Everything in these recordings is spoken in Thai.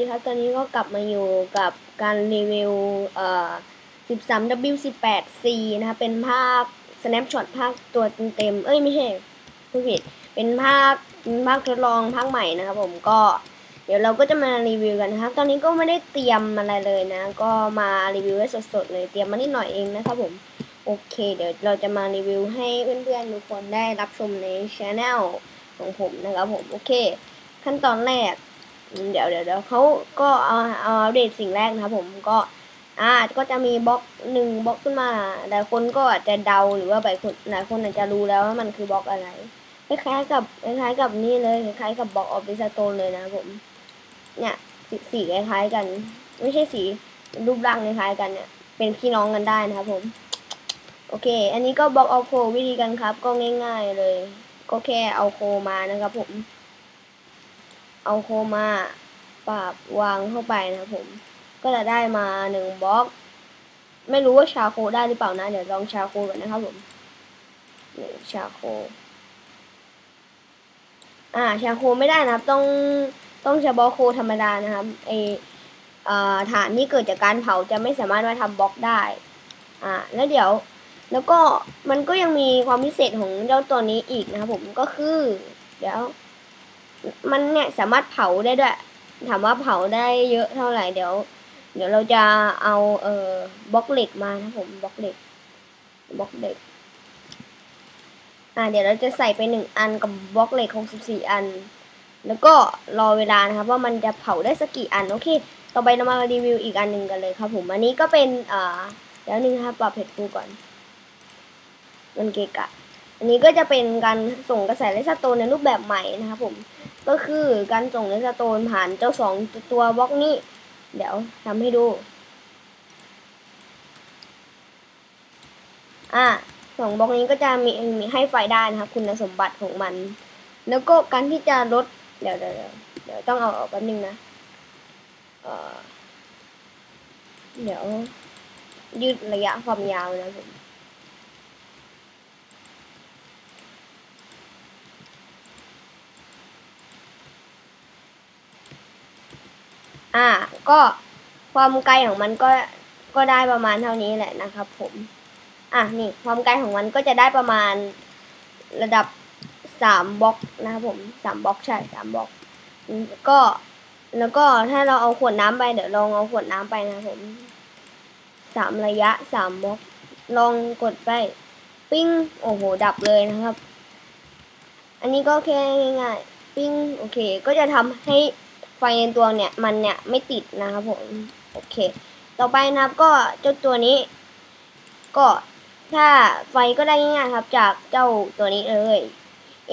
ดีครับ ตอนนี้ก็กลับมาอยู่กับการรีวิว เอ่อ 13W18C นะครับ เป็นภาค snapshot ภาคตัวเต็ม เอ้ย ไม่ใช่ผู้ผิด เป็นภาคเป็นภาคทดลองภาคใหม่นะครับผม ก็ เดี๋ยวเราก็จะมารีวิวกันนะครับ ตอนนี้ก็ไม่ได้เตรียมอะไรเลยนะ ก็มารีวิวไว้สดๆเลย เตรียมมานิดหน่อยเองนะครับผม โอเค เดี๋ยวเราจะมารีวิวให้เพื่อนๆทุกคนได้รับชมในช anel ของผมนะครับผม โอเค ขั้นตอนแรก เดี๋ยวเดี๋ยวเดี๋ยวเขาก็เอาเอาอัปเดตสิ่งแรกนะครับผมก็อ่าก็จะมีบล็อกหนึ่งบล็อกขึ้นมาหลายคนก็อาจจะเดาหรือว่าหลายคนหลายคนอาจจะรู้แล้วว่ามันคือบล็อกอะไรคล้ายๆกับคล้ายๆกับนี่เลยคล้ายๆกับบล็อกออฟดิสโตนเลยนะครับผมเนี่ยสีสีคล้ายๆกัน ไม่ใช่สีรูปร่างคล้ายๆกันเนี่ยเป็นพี่น้องกันได้นะครับผม โอเค อันนี้ก็บล็อกเอาโควิธีกันครับ ก็ง่าย ๆเลย ก็แค่เอาโคมานะครับผม เอาโคมาปราบวางเข้าไปนะครับผม ก็จะได้มาหนึ่งบล็อก ไม่รู้ว่าชาโคได้หรือเปล่านะ เดี๋ยวลองชาโคก่อนนะครับผมหนึ่งชาโค อ่า ชาโคไม่ได้นะครับ ต้องต้องช้บล็อกโคธรรมดานะครับไออ่าฐานที่เกิดจากการเผาจะไม่สามารถมาทำบล็อกได้ อ่า แล้วเดี๋ยว แล้วก็มันก็ยังมีความพิเศษของเจ้าตัวนี้อีกนะครับผม ก็คือ เดี๋ยว มันเนี่ยสามารถเผาได้ด้วย ถามว่าเผาได้เยอะเท่าไหร่เดี๋ยว เดี๋ยวเราจะเอาเอ่อบล็อกเหล็กมานะผมบล็อกเหล็กบล็อกเหล็กอ่าเดี๋ยวเราจะใส่ไปหนึ่งอันกับบล็อกเหล็กหกสิบสี่อัน แล้วก็รอเวลานะครับ ว่ามันจะเผาได้สักกี่อันโอเค ต่อไปเรามารีวิวอีกอันหนึ่งกันเลยครับ ผมอันนี้ก็เป็นอ่าเดี๋ยวนึงครับปรับเพจฟูก่อน มันเกะกะ อันนี้ก็จะเป็นการส่งกระแสเลสโตนในรูปแบบใหม่นะครับผม ก็คือการส่งเลสโตนผ่านเจ้าสองตัวบล็อกนี้ เดี๋ยวทำให้ดู อ่าสองบล็อกนี้ก็จะมีมีให้ไฟได้นะครับคุณสมบัติของมัน แล้วก็การที่จะลด เดี๋ยวเดี๋ยวเดี๋ยวต้องเอาออกแป๊บนึงนะเเดี๋ยวยืดระยะความยาวนะผม อ่า ก็ความไกลของมันก็ก็ได้ประมาณเท่านี้แหละนะครับ ผม อะนี่ความไกลของมันก็จะได้ประมาณระดับสามบล็อกนะครับผมสามบล็อกใช่สามบล็อกก็แล้วก็ถ้าเราเอาขวดน้ำไปเดี๋ยวลองเอาขวดน้ำไปนะครับผมสามระยะสามบล็อก ลองกดไป ปิ้งโอ้โหดับเลยนะครับ อันนี้ก็แค่ง่ายๆ ปิ้งโอเค ก็จะทำให้ ไฟในตัวเนี่ยมันเนี่ยไม่ติดนะครับผมโอเค ต่อไปนะครับก็เจ้าตัวนี้ ก็ถ้าไฟก็ได้ง่ายๆครับจากเจ้าตัวนี้เลย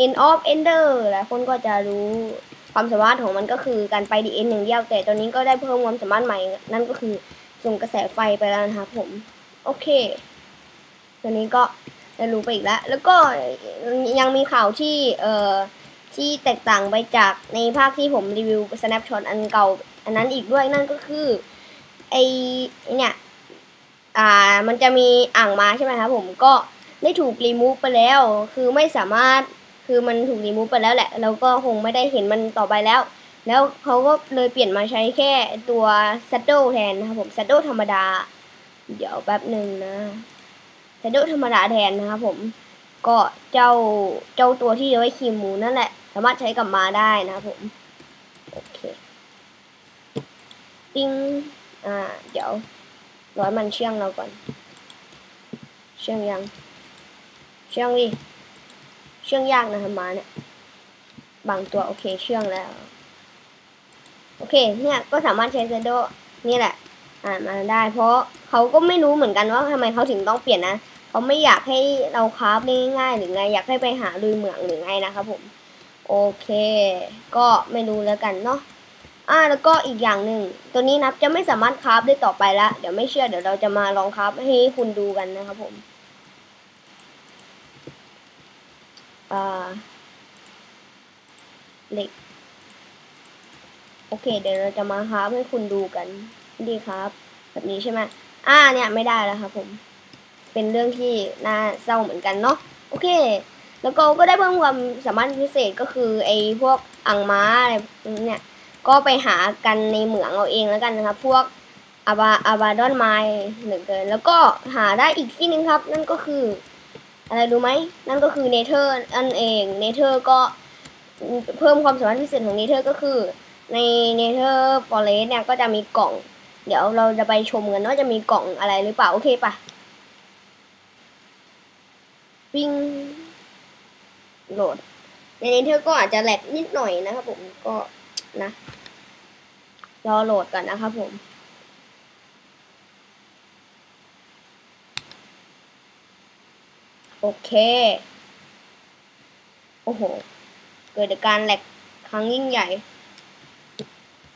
end of ender หลายคนก็จะรู้ความสามารถของมันก็คือการไปดีเอ็นหนึ่งเดียวแต่ตัวนี้ก็ได้เพิ่มความสามารถใหม่ นั่นก็คือส่งกระแสไฟไปแล้วนะครับผม โอเค ตัวนี้ก็ได้รู้ไปอีกแล้ว แล้วก็ยังมีข่าวที่เอ่อ ที่แตกต่างไปจากในภาคที่ผมรีวิว snapshot อันเก่า อันนั้นอีกด้วยนั่นก็คือไอเนี่ยอ่ามันจะมีอ่างมาใช่ไหมครับผมก็ได้ถูกรีมูฟไปแล้ว คือไม่สามารถคือมันถูกรีมูฟไปแล้วแหละแล้วก็คงไม่ได้เห็นมันต่อไปแล้ว แล้วเขาก็เลยเปลี่ยนมาใช้แค่ตัว saddle แทนนะครับผม saddle ธรรมดา เดี๋ยวแป๊บหนึ่งนะ saddle ธรรมดาแทนนะครับผม ก็เจ้าเจ้าตัวที่เอาไว้ขี่หมูนั่นแหละ สามารถใช้กับมาได้นะครับผม โอเคติ้งอ่า เดี๋ยว ร้อยมันเชื่องเราก่อน เชื่องยัง เชื่องดิ เชื่องยากนะครับมาเนี่ย บางตัวโอเคเชื่องแล้ว โอเค เนี่ยก็สามารถใช้เซโดนี่แหละ อ่ามาได้ เพราะเขาก็ไม่รู้เหมือนกันว่าทำไมเขาถึงต้องเปลี่ยนนะ เขาไม่อยากให้เราคราฟง่ายๆหรือไงอยากให้ไปหาลุยเหมืองหรือไงนะครับผม โอเค ก็ไม่รู้แล้วกันเนาะอ่าแล้วก็อีกอย่างหนึ่งตัวนี้นับจะไม่สามารถคราฟได้ต่อไปละเดี๋ยวไม่เชื่อเดี๋ยวเราจะมาลองคราฟให้คุณดูกันนะครับผมอ่าเหล็กโอเค เดี๋ยวเราจะมาคราฟให้คุณดูกันดีครับ แบบนี้ใช่ไหมอ่าเนี่ยไม่ได้แล้วครับผม เป็นเรื่องที่น่าเศร้าเหมือนกันเนาะโอเค แล้วก็ก็ได้เพิ่มความสามารถพิเศษก็คือไอ้พวกอ่างม้าอะไรเนี่ยก็ไปหากันในเหมืองเอาเองแล้วกันนะครับ พวกอาบาอาบาดอนไมเหลือเกินแล้วก็หาได้อีกที่หนึงครับ นั่นก็คือ อะไรรู้ไหมนั่นก็คือเนเธอร์นั่นเองเนเธอร์ก็เพิ่มความสามารถพิเศษของเนเธอร์ก็คือ ในเนเธอร์ฟอเรสเนี่ยก็จะมีกล่อง เดี๋ยวเราจะไปชมกันว่าจะมีกล่องอะไรหรือเปล่า โอเคปะ วิ่งโหลด ในเนเธอก็อาจจะแหลกนิดหน่อยนะครับผมก็นะ รอโหลดก่อนนะครับผมโอเค โอ้โห เกิดการแหลกครั้งยิ่งใหญ่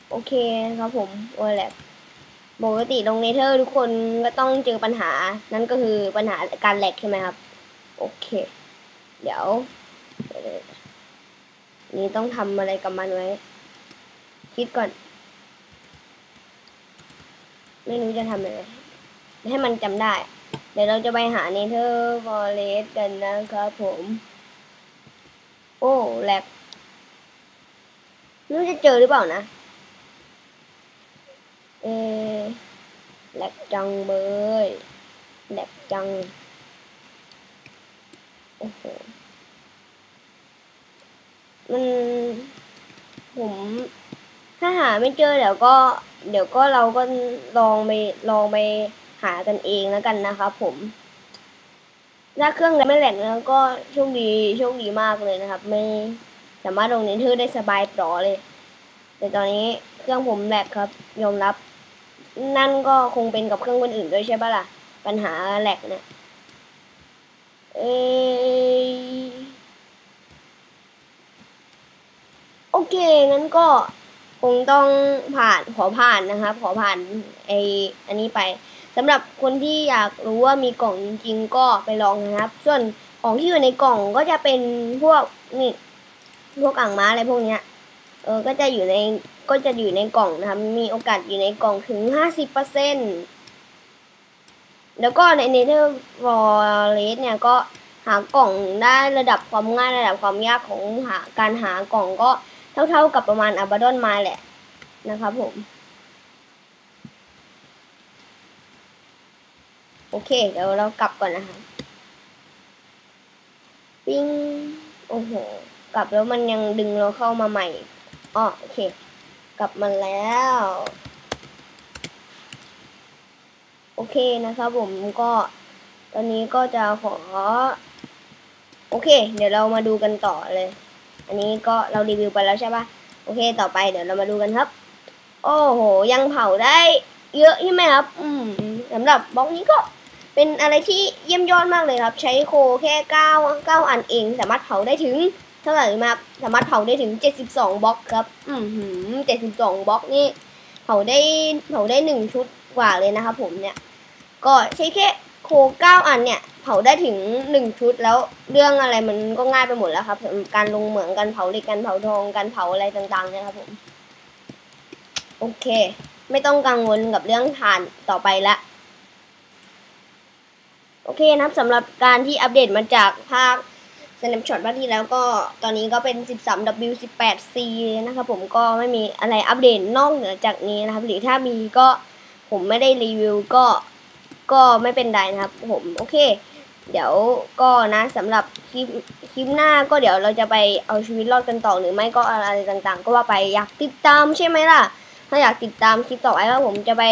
โอเคครับผมโอ้ยแหลกปกติลงเนเธอร์ทุกคนก็ต้องเจอปัญหา นั่นก็คือปัญหาการแหลกใช่ไหมครับ โอเค เดี๋ยวนี่ต้องทำอะไรกับมันไว้ คิดก่อน ไม่รู้จะทำอะไร ให้มันจำได้ เดี๋ยวเราจะไปหาเนเธอร์ฟอเรสกันนะครับผม โอ้แลกไม่รู้จะเจอหรือเปล่านะ เออแลกจังเบยแลกจัง อ้โหมันผมถ้าหาไม่เจอเดี๋ยวก็ เดี๋ยวก็เราก็ลองไปลองไปหากันเองแล้วกันนะครับผมถ้าเครื่องไม่แหลกแล้วก็โชคดีโชคดีมากเลยนะครับ ไม่สามารถลงเนเธอร์ได้สบายปลอเลย แต่ตอนนี้เครื่องผมแหลกครับยอมรับ นั่นก็คงเป็นกับเครื่องคนอื่นด้วยใช่ปะล่ะ ปัญหาแหลกเนี่ย เอโอเค งั้นก็คงต้องผ่านขอผ่านนะครับ ขอผ่านไออันนี้ไปสำหรับคนที่อยากรู้ว่ามีกล่องจริง ๆ ก็ไปลองนะครับ ส่วนของที่อยู่ในกล่องก็จะเป็นพวกนี่พวกอ่างม้าอะไรพวกเนี้ยเออก็จะอยู่ในก็จะอยู่ในกล่องนะครับ มีโอกาสอยู่ในกล่องถึงห้าสิบเปอร์เซ็น แล้วก็ในเนเธอร์ฟอร์เรสเนี่ยก็หากล่องได้ระดับความง่ายระดับความยากของหาการหากล่องก็เท่า ๆกับประมาณอับาดอนมาแหละนะครับผม โอเค เดี๋ยวเรากลับก่อนนะคะปิ้งโอ้โห กลับแล้วมันยังดึงเราเข้ามาใหม่อ๋อโอเค กลับมาแล้ว โอเคนะครับผมก็ตอนนี้ก็จะขอ โอเค เดี๋ยวเรามาดูกันต่อเลย อันนี้ก็เรารีวิวไปแล้วใช่ปะโอเค ต่อไปเดี๋ยวเรามาดูกันครับ โอ้โห ยังเผาได้เยอะใช่ไหมครับ อืมสำหรับบล็อกนี้ก็เป็นอะไรที่เยี่ยมยอดมากเลยครับ ใช้โคแค่เก้าเก้าอันเอง สามารถเผาได้ถึงเท่าไหร่มาสามารถเผาได้ถึงเจ็ดสิบสองบล็อกครับ อืมหืมเจ็ดสิบสองบล็อกนี่เผาได้เผาได้หนึ่งชุดกว่าเลยนะครับผมเนี่ย ก็ใช้แค่โคเก้าอันเนี่ย เผาได้ถึงหนึ่งชุดแล้วเรื่องอะไรมันก็ง่ายไปหมดแล้วครับการลงเหมืองการเผาเหล็กการเผาทองการเผาอะไรต่างๆเนี่ยครับผมโอเค ไม่ต้องกังวลกับเรื่องฐานต่อไปละโอเคนะครับสำหรับการที่อัปเดตมาจากภาค Snapshot ภาคที่แล้วก็ตอนนี้ก็เป็น 13W18C นะครับผมก็ไม่มีอะไรอัปเดตนอกเหนือจากนี้นะครับ หรือถ้ามีก็ผมไม่ได้รีวิวก็ ก็ไม่เป็นไรนะครับผมโอเค เดี๋ยวก็นะสำหรับคลิปคลิปหน้าก็เดี๋ยวเราจะไปเอาชีวิตรอดกันต่อหรือไม่ก็อะไรต่างๆ ก็ว่าไปอยากติดตามใช่ไหมล่ะ ถ้าอยากติดตามคลิปต่อไปก็ผมจะไป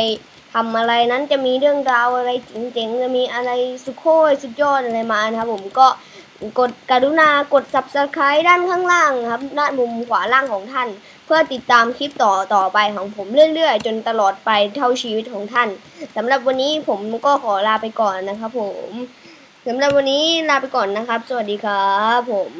ทำอะไรนั้นจะมีเรื่องราวอะไรเจ๋งๆจะมีอะไรสุดโคยสุดยอดอะไรมานะครับผมก็กดกรุณากด subscribe ด้านข้างล่างครับ ด้านมุมขวาล่างของท่าน เพื่อติดตามคลิปต่อต่อไปของผมเรื่อยๆ จนตลอดไปเท่าชีวิตของท่านสำหรับวันนี้ผมก็ขอลาไปก่อนนะครับผมสำหรับวันนี้ลาไปก่อนนะครับ สวัสดีครับผม